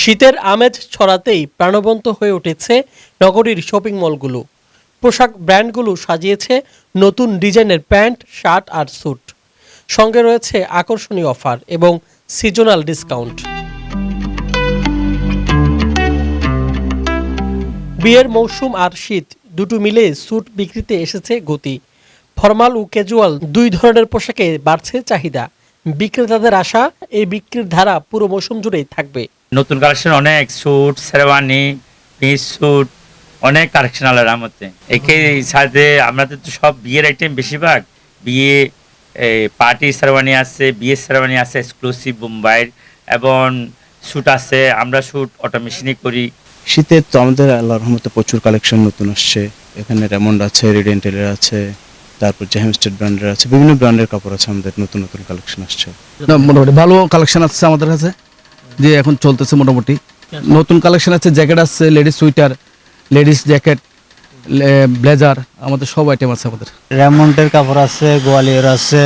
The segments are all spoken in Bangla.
শীতের আমেজ ছড়াতেই প্রাণবন্ত হয়ে উঠেছে নগরীর শপিং মলগুলো। পোশাক ব্র্যান্ডগুলো সাজিয়েছে নতুন ডিজাইনের প্যান্ট, শার্ট আর স্যুট। সঙ্গে রয়েছে আকর্ষণীয় অফার এবং সিজনাল ডিসকাউন্ট। বিয়ের মৌসুম আর শীত দুটো মিলে স্যুট বিক্রিতে এসেছে গতি। ফর্মাল ও ক্যাজুয়াল দুই ধরনের পোশাকে বাড়ছে চাহিদা। বিক্রেতাদের আশা, এই বিক্রির ধারা পুরো মৌসুম জুড়েই থাকবে। নতুন কালেকশন অনেক স্যুট, শেরওয়ানি পিস স্যুট, অনেক কালেকশন আলাদা মধ্যে একে সাথে আমাদের তো সব বিয়ের আইটেম বেশিরভাগ বিয়ে পার্টি শেরওয়ানি আছে বিয়ে শেরওয়ানি আছে এক্সক্লুসিভ মুম্বাইয়ের এবং স্যুট আছে। আমরা স্যুট অটো মেশিনে করি। শীতের তো আমাদের আল্লাহর রহমতে প্রচুর কালেকশন নতুন আসছে। এখানে রেমন্ড আছে রিডেন্টেলের আছে তারপর জাহেমস্টেড ব্র্যান্ডের আছে বিভিন্ন ব্র্যান্ডের কাপড় আছে আমাদের নতুন নতুন কালেকশন আসছে। না, মোটামুটি ভালো কালেকশন আসছে আমাদের কাছে যে এখন চলতেছে মোটামুটি। নতুন কালেকশন আছে জ্যাকেট আছে ladies sweater ladies jacket blazer আমাদের সব আইটেম আছে আমাদের। রেমন্ডের কাপড় আছে গোয়ালিয়র আছে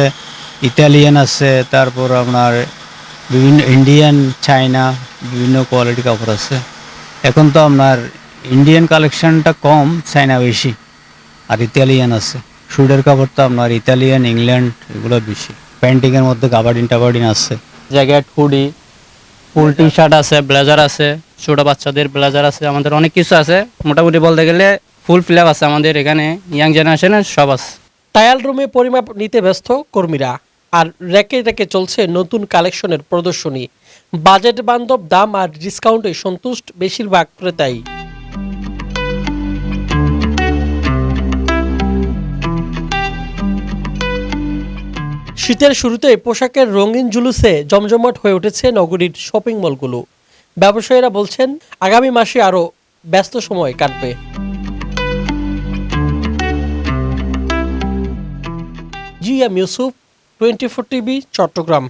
ইতালিয়ান আছে তারপর আপনার বিভিন্ন ইন্ডিয়ান চায়না বিভিন্ন কোয়ালিটি কাপড় আছে। এখন তো আপনার ইন্ডিয়ান কালেকশনটা কম চাইনা বেশি আর ইতালিয়ান আছে। শুডের কাপড় তো আপনার ইতালিয়ান ইংল্যান্ড এগুলো বেশি। প্যান্টিংয়ের মধ্যে কাবাডিন টাবাডিন আছে। Jacket hoodie full T shirt আছে ব্লেজার আছে ছোট বাচ্চাদের ব্লেজার আছে আমাদের অনেক কিছু আছে। মোটামুটি বলতে গেলে ফুল ফিলাপ আছে আমাদের এখানে ইয়াং জেনারেশনের সব আছে। টায়াল রুমে পরিমাপ নিতে ব্যস্ত কর্মীরা। আর রেকে রেকে চলছে নতুন কালেকশনের প্রদর্শনী। বাজেট বান্ধব দাম আর ডিসকাউন্টে সন্তুষ্ট বেশিরভাগ ক্রেতাই। শীতের শুরুতে পোশাকের রঙিন জুলুসে জমজমাট হয়ে উঠেছে নগরীর শপিং মলগুলো। ব্যবসায়ীরা বলছেন, আগামী মাসে আরও ব্যস্ত সময় কাটবে। G M Yusuf twenty four TV Chattogram.